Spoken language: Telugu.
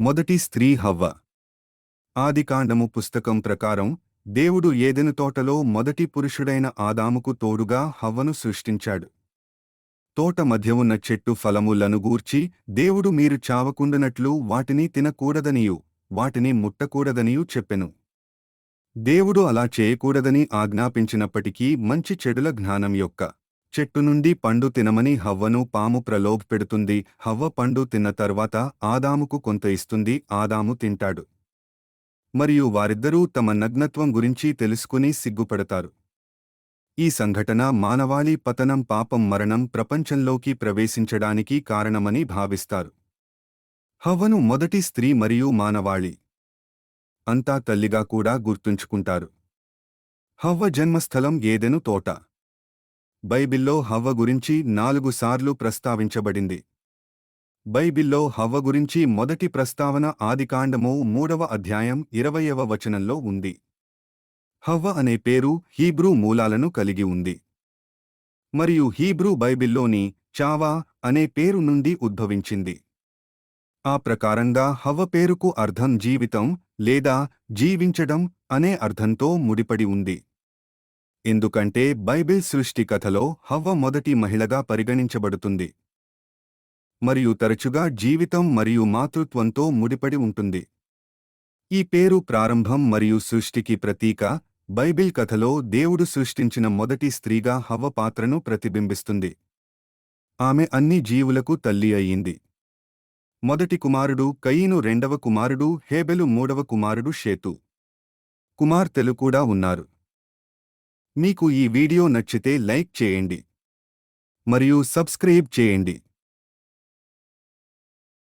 మొదటి స్త్రీ హవ్వ. ఆదికాండము పుస్తకం ప్రకారం దేవుడు ఏదెను తోటలో మొదటి పురుషుడైన ఆదాముకు తోడుగా హవ్వను సృష్టించాడు. తోట మధ్య ఉన్న చెట్టు ఫలములను గూర్చి దేవుడు మీరు చావకుండునట్లు వాటిని తినకూడదనియు వాటిని ముట్టకూడదనియు చెప్పెను. దేవుడు అలా చేయకూడదని ఆజ్ఞాపించినప్పటికీ మంచి చెడుల జ్ఞానం యొక్క చెట్టు నుండి పండు తినమని హవ్వను పాము ప్రలోభపెడుతుంది హవ్వ పండు తిన్న తర్వాత ఆదాముకు కొంత ఇస్తుంది. ఆదాము తింటాడు. మరియు వారిద్దరూ తమ నగ్నత్వం గురించి తెలుసుకుని సిగ్గుపడతారు. ఈ సంఘటన మానవాళి పతనం పాపం మరణం ప్రపంచంలోకి ప్రవేశించడానికి కారణమని భావిస్తారు. హవ్వను మొదటి స్త్రీ మరియు మానవాళి అంతా తల్లిగా కూడా గుర్తుంచుకుంటారు. హవ్వ జన్మస్థలం ఏదెను తోట. బైబిల్లో హవ్వ గురించి నాలుగు సార్లు ప్రస్తావించబడింది. బైబిల్లో హవ్వ గురించి మొదటి ప్రస్తావన ఆదికాండము మూడవ అధ్యాయం ఇరవయవ వచనంలో ఉంది. హవ్వ అనే పేరు హీబ్రూ మూలాలను కలిగి ఉంది. మరియు హీబ్రూ బైబిల్లోని చావా అనే పేరు నుండి ఉద్భవించింది. ఆ ప్రకారంగా హవ్వ పేరుకు అర్థం జీవితం లేదా జీవించడం అనే అర్థంతో ముడిపడి ఉంది. ఎందుకంటే బైబిల్ సృష్టి కథలో హవ్వ మొదటి మహిళగా పరిగణించబడుతుంది. మరియు తరచుగా జీవితం మరియు మాతృత్వంతో ముడిపడి ఉంటుంది. ఈ పేరు ప్రారంభం మరియు సృష్టికి ప్రతీక బైబిల్ కథలో దేవుడు సృష్టించిన మొదటి స్త్రీగా హవ్వ పాత్రను ప్రతిబింబిస్తుంది. ఆమె అన్ని జీవులకు తల్లి అయ్యింది. మొదటి కుమారుడు కయీను రెండవ కుమారుడు హేబెలు మూడవ కుమారుడు షేతు. కుమార్తెలు కూడా ఉన్నారు. మీకు ఈ వీడియో నచ్చితే లైక్ చేయండి మరియు సబ్స్క్రైబ్ చేయండి.